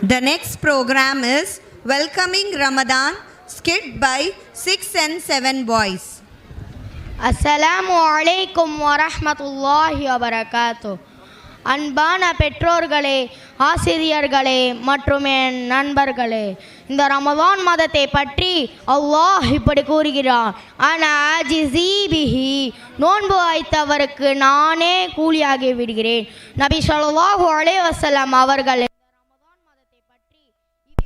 The next program is Welcoming Ramadan, skit by 6 and 7 boys. அஸ்ஸலாமு அலைக்கும் வரஹ்மத்துல்லாஹி வபரகாத்து அன்பான பெற்றோர்களே ஆசிரியர்களே மற்றும் என் நண்பர்களே இந்த ரமதான் மதத்தை பற்றி அல்லாஹ் இப்படி கூறுகிறான். ஆனால் அஜிசீபிஹி நோன்பு வைத்தவருக்கு நானே கூலியாகி விடுகிறேன். நபி சொல்லாஹு அலே வஸல்லம் அவர்கள்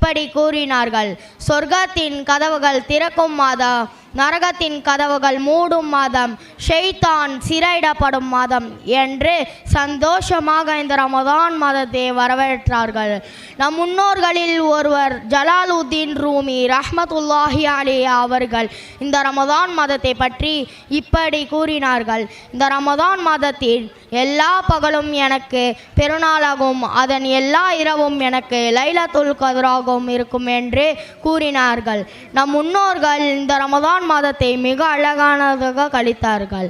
இப்படி கூறினார்கள். சொர்க்கத்தின் கதவுகள் திறக்கும் மாதம் நரகத்தின் கதவுகள் மூடும் மாதம் ஷெய்தான் சிறையிடப்படும் மாதம் என்று சந்தோஷமாக இந்த ரமதான் மாதத்தை வரவேற்றார்கள். நம் முன்னோர்களில் ஒருவர் ஜலாலுத்தீன் ரூமி ரஹமத்துல்லாஹி அலி அவர்கள் இந்த ரமதான் மாதத்தை பற்றி இப்படி கூறினார்கள். இந்த ரமதான் மாதத்தில் எல்லா பகலும் எனக்கு பெருநாளாகவும் அதன் எல்லா இரவும் எனக்கு லைலத்துல் கதிராகவும் இருக்கும் என்று கூறினார்கள். நம் முன்னோர்கள் இந்த ரமதான் மாதத்தை மிக அழகானதாக கழித்தார்கள்.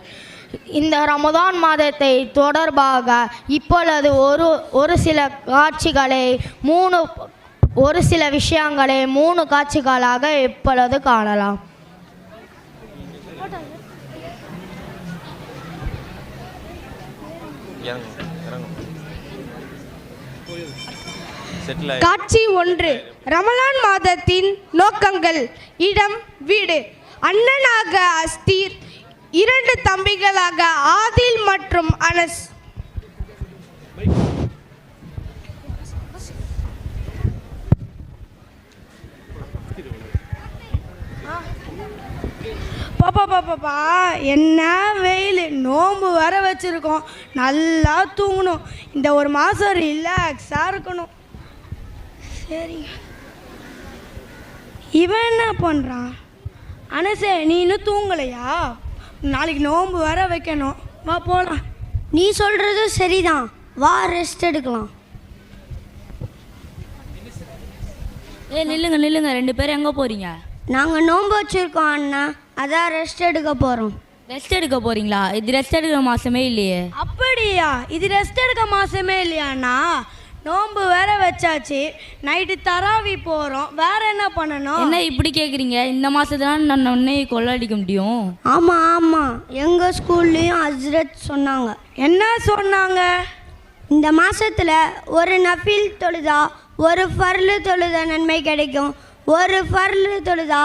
இந்த ரமதான் மாதத்தை தொடர்பாக இப்பொழுது ஒரு ஒரு சில காட்சிகளை மூணு ஒரு சில விஷயங்களை மூணு காட்சிகளாக இப்பொழுது காணலாம். காட்சி ஒன்று. ரமலான் மாதத்தின் நோக்கங்கள். இடம் வீடு. அண்ணனாக அஸ்தீர் இரண்டு தம்பிகளாக ஆதில் மற்றும் அனஸ். பாப்பா பாப்பாப்பா என்ன வெயில். நோன்பு வர வச்சுருக்கோம். நல்லா தூங்கணும். இந்த ஒரு மாதம் ரிலாக்ஸாக இருக்கணும். சரி. இவன் என்ன பண்ணுறான் அனசே நீ இன்னும் தூங்கலையா? நாளைக்கு நோன்பு வர வைக்கணும். வா போகலாம் நீ சொல்கிறது சரிதான். வா ரெஸ்ட் எடுக்கலாம். ஏ நில்லுங்க நில்லுங்க. ரெண்டு பேரும் எங்கே போகிறீங்க நாங்கள் நோன்பு வச்சுருக்கோம் அண்ணா. அதான் ரெஸ்ட் எடுக்க போகிறோம் ரெஸ்ட் எடுக்க போகிறீங்களா இது ரெஸ்ட் எடுக்கிற மாதமே இல்லையே. அப்படியா? இது ரெஸ்ட் எடுக்க மாசமே இல்லையாண்ணா? நோன்பு வேற வச்சாச்சு. நைட்டு தராவி போகிறோம் வேற என்ன பண்ணணும்? என்ன இப்படி கேட்குறீங்க இந்த மாதத்துல நான் உன்னை கொள்ளடிக்க முடியும். ஆமாம் ஆமாம் எங்கள் ஸ்கூல்லையும் ஹஸ்ரத் சொன்னாங்க. என்ன சொன்னாங்க? இந்த மாசத்துல ஒரு நஃபில் தொழுதா ஒரு ஃபர்லு தொழுத நன்மை கிடைக்கும். ஒரு ஃபர்லு தொழுதா?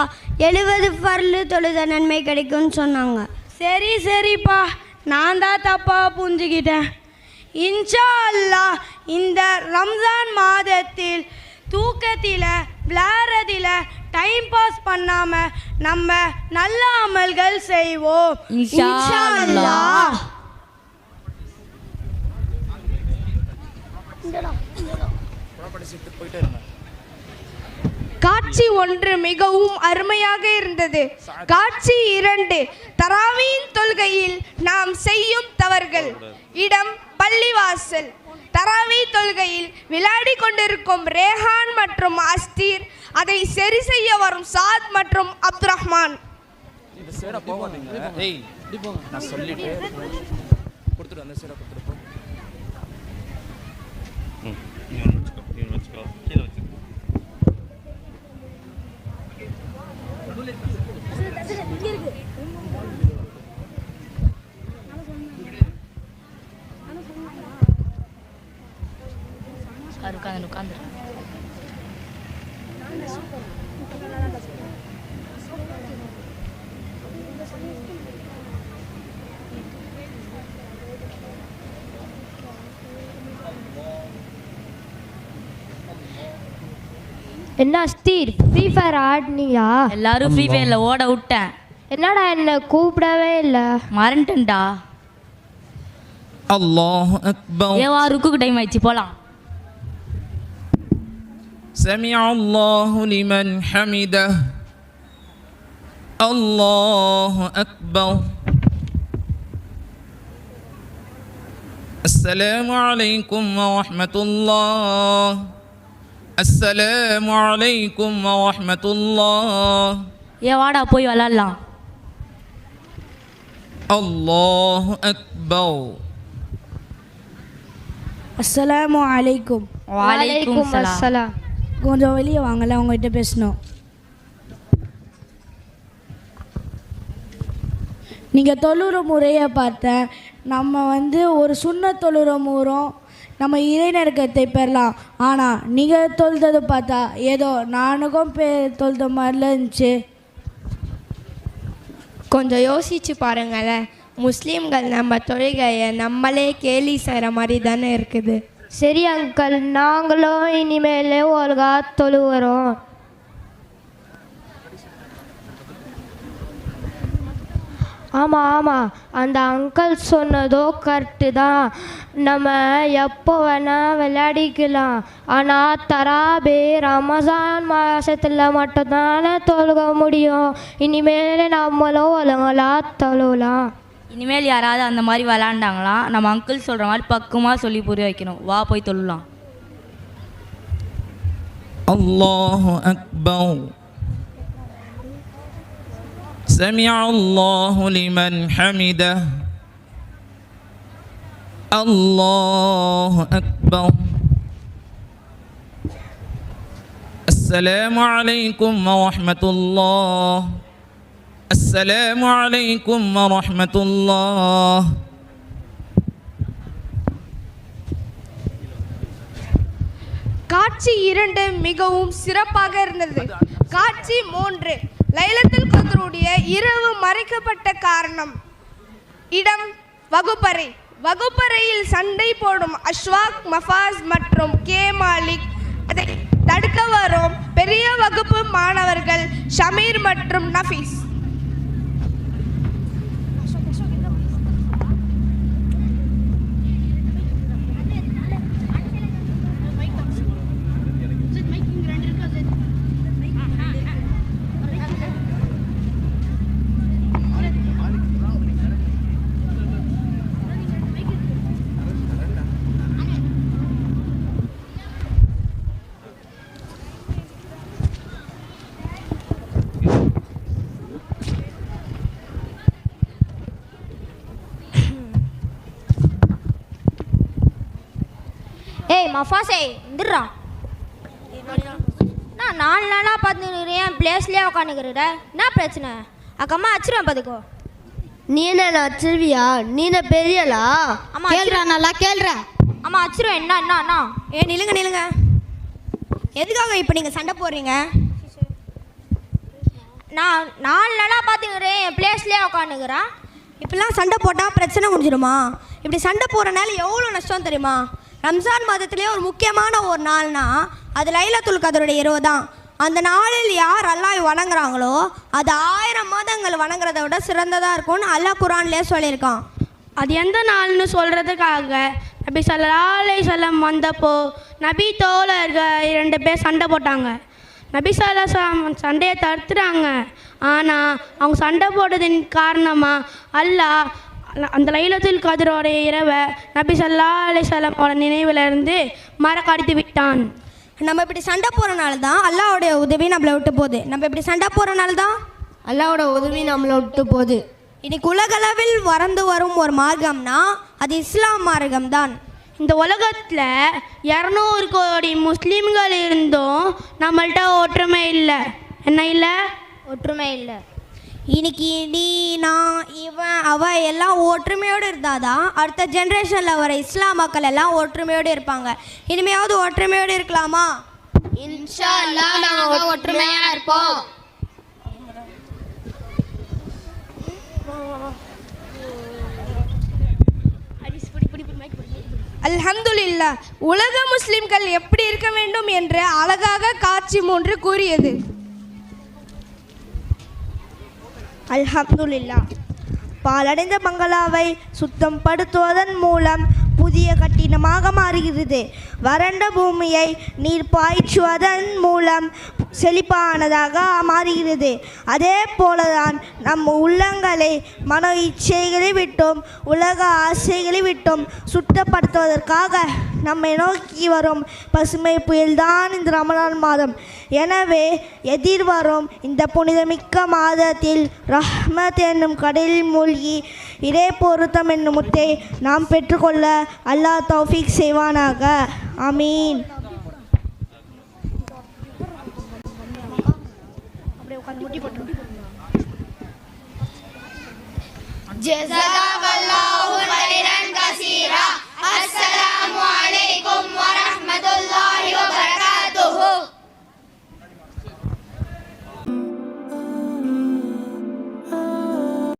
எழுபது ஃபர்லு தொழுத நன்மை கிடைக்கும்னு சொன்னாங்க. சரி சரிப்பா. நான் தான் தப்பாக புரிஞ்சுக்கிட்டேன். இன்ஷா அல்லாஹ் இந்த ரம்ஜான் மாதத்தில் தூக்கத்தில் விளையாடுறதில் டைம் பாஸ் பண்ணாமல் நம்ம நல்ல அமல்கள் செய்வோம். இன்ஷா அல்லாஹ். காட்சி ஒன்று மிகவும் அருமையாக இருந்தது. காட்சி இரண்டு தராவியின் தொழுகையில் நாம் செய்யும் தவறுகள். இடம் பள்ளிவாசல். தராவி தொழுகையில் விளையாடி கொண்டிருக்கும் ரேஹான் மற்றும் அஸ்தீர் அதை சரி செய்ய வரும் சாத் மற்றும் அப்துல் ரஹ்மான் அந்த சைடாக கொடுத்துட்டு உட்காந்து உட்காந்து என்ன ஸ்டீர்? Free fire ஆடினீங்களா? எல்லாரும் ஃப்ரீ ஃபயரில் ஓட விட்டேன். என்னடா என்ன கூப்பிடவே இல்லை மறந்துட்டேன்டா الله أكبر ஏவா ருக்குக்கு டைம் ஆயிடுச்சு போகலாம் سمع الله لمن حمده الله أكبر السلام عليكم ورحمة الله السلام عليكم ورحمة الله ஏ வாடா போய் விளாட்லாம் الله أكبر அஸ்ஸலாமு அலைக்கும் வலைக்கும் சலாம் அஸ்ஸலாம் கொஞ்சம் வெளியே வாங்கல உங்ககிட்ட பேசணும் நீங்கள் தொழுற முறையை பார்த்தேன் நம்ம வந்து ஒரு சுண்ண தொழுற முறம் நம்ம இறைநெருக்கத்தை பெறலாம் ஆனால் நீங்கள் தொழுததை பார்த்தா ஏதோ நானுக்கும் பே தொழுத மாதிரில இருந்துச்சு கொஞ்சம் யோசிச்சு பாருங்களேன். முஸ்லீம்கள் நம்ம தொழுகையை நம்மளே கேலி செய்கிற மாதிரி தானே இருக்குது. சரி அங்கிள் நாங்களும் இனிமேல் ஒழுங்கா தொழுவுறோம். ஆமாம் ஆமாம் அந்த அங்கிள் சொன்னதோ கரெக்டு தான் நம்ம எப்போ வேணால் விளையாடிக்கலாம். ஆனால் தராபே ரமசான் மாதத்தில் மட்டும்தானே தொழுக முடியும். இனிமேல் நம்மளும் ஒழுங்களா தொழுகலாம் இனிமேல் யாராவது அந்த மாதிரி விளாண்டாங்களா நம்ம அங்கிள் சொல்கிற மாதிரி பக்குவமாக சொல்லி புரிய வைக்கணும். வா போய் தொழலாம். அல்லாஹ் அக்பர். سمع الله لمن حمده الله أكبر السلام عليكم ورحمة الله السلام عليكم ورحمة الله காட்சி இரண்டு மிகவும் சிறப்பாக இருந்தது காட்சி மூன்று லைலத்தில் கதருடைய இரவு மறைக்கப்பட்ட காரணம். இடம் வகுப்பறை. வகுப்பறையில் சண்டை போடும் அஷ்வாக் மஃபாஸ் மற்றும் கே மாலிக். அதை தடுக்க வரும் பெரிய வகுப்பு மாணவர்கள் ஷமீர் மற்றும் நஃபீஸ். ஏய் மஃபாசே வந்துடுறா நான் நாலு நாளாக பார்த்துக்கிறேன் என் பிளேஸ்லேயே உட்காந்துக்கிறேன் என்ன பிரச்சனை? அக்கம்மா அச்சிருவேன் பார்த்துக்கோ நீ என்ன வச்சிருவியா நீ என்ன பெரியலா ஆமா கேள்றா நல்லா கேள்றா ஆமாம் அச்சிருவேன். என்ன என்ன அண்ணா? ஏ நிலுங்க நிலுங்க. எதுக்காக இப்போ நீங்கள் சண்டை போடுறீங்க? நான் நாலு நாளாக பார்த்துக்கிறேன் என் பிளேஸ்லேயே உட்காந்துக்கிறேன் இப்படிலாம் சண்டை போட்டால் பிரச்சனை முடிஞ்சிடுமா இப்படி சண்டை போடுறனால எவ்வளோ நஷ்டம் தெரியுமா? ரம்ஜான் மாதத்திலே ஒரு முக்கியமான ஒரு நாள்னா அது லைலத்துல் கதருடைய இரவு தான். அந்த நாளில் யார் அல்லாஹ் வணங்குறாங்களோ அது ஆயிரம் மாதங்கள் வணங்குறத விட சிறந்ததாக இருக்கும்னு அல்லாஹ் குரான்லேயே சொல்லியிருக்கான். அது எந்த நாள்னு சொல்கிறதுக்காக நபி ஸல்லல்லாஹு சொல்லம் வந்தப்போ நபி தோழர்கள் ரெண்டு பேர் சண்டை போட்டாங்க. நபி ஸல்லல்லாஹு சண்டையை தடுத்துட்டாங்க. ஆனால் அவங்க சண்டை போட்டதின் காரணமாக அல்லாஹ் அந்த லைலத்துல் கதிரோடைய இரவை நபி ஸல்லல்லாஹு அலைஹி வஸல்லமோட நினைவில் இருந்து மறக்கடித்து விட்டான். நம்ம இப்படி சண்டை போகிறனால தான் அல்லாஹ்வுடைய உதவி நம்மளை விட்டு போகுது. நம்ம இப்படி சண்டை போகிறனால தான் அல்லாவோட உதவி நம்மளை விட்டு போகுது. இன்னைக்கு உலகளவில் வறந்து வரும் ஒரு மார்க்கம்னா அது இஸ்லாம் மார்க்கம் தான் இந்த உலகத்தில் இரநூறு கோடி முஸ்லீம்கள் இருந்தும் நம்மள்ட்ட ஒற்றுமை இல்லை. என்ன இல்லை? ஒற்றுமை இல்லை. இன்னைக்கு நீ நான் இவன் அவ எல்லாம் ஒற்றுமையோடு இருந்தாதான் அடுத்த ஜென்ரேஷனில் வர இஸ்லாம் மக்கள் எல்லாம் ஒற்றுமையோடு இருப்பாங்க. இனிமையாவது ஒற்றுமையோடு இருக்கலாமா? இன்ஷா அல்லாஹ் நாங்கள் ஒற்றுமையாக இருப்போம். அல்ஹம்துலில்லா உலக முஸ்லிம்கள் எப்படி இருக்க வேண்டும் என்று அழகாக காட்சி மூன்று கூறியது. அல்ஹம்துல்லா பாலடைந்த பங்களாவை சுத்தம் படுத்துவதன் மூலம் புதிய கட்டிடமாக மாறுகிறது. வறண்ட பூமியை நீர் பாய்ச்சுவதன் மூலம் செழிப்பானதாக மாறுகிறது. அதே போலதான் நம் உள்ளங்களை மன இச்சைகளை விட்டும் உலக ஆசைகளை விட்டும் சுத்தப்படுத்துவதற்காக நம்மை நோக்கி வரும் பசுமை புயல்தான் இந்த ரமலான் மாதம். எனவே எதிர்வரும் இந்த புனிதமிக்க மாதத்தில் ரஹ்மத் என்னும் கடலில் மூழ்கி இதே பொருத்தம் என்னும் முத்தை நாம் பெற்றுக்கொள்ள அல்லாஹ் தௌஃபிக் செய்வானாக. அமீன் جزاك الله خيرا كثيرا السلام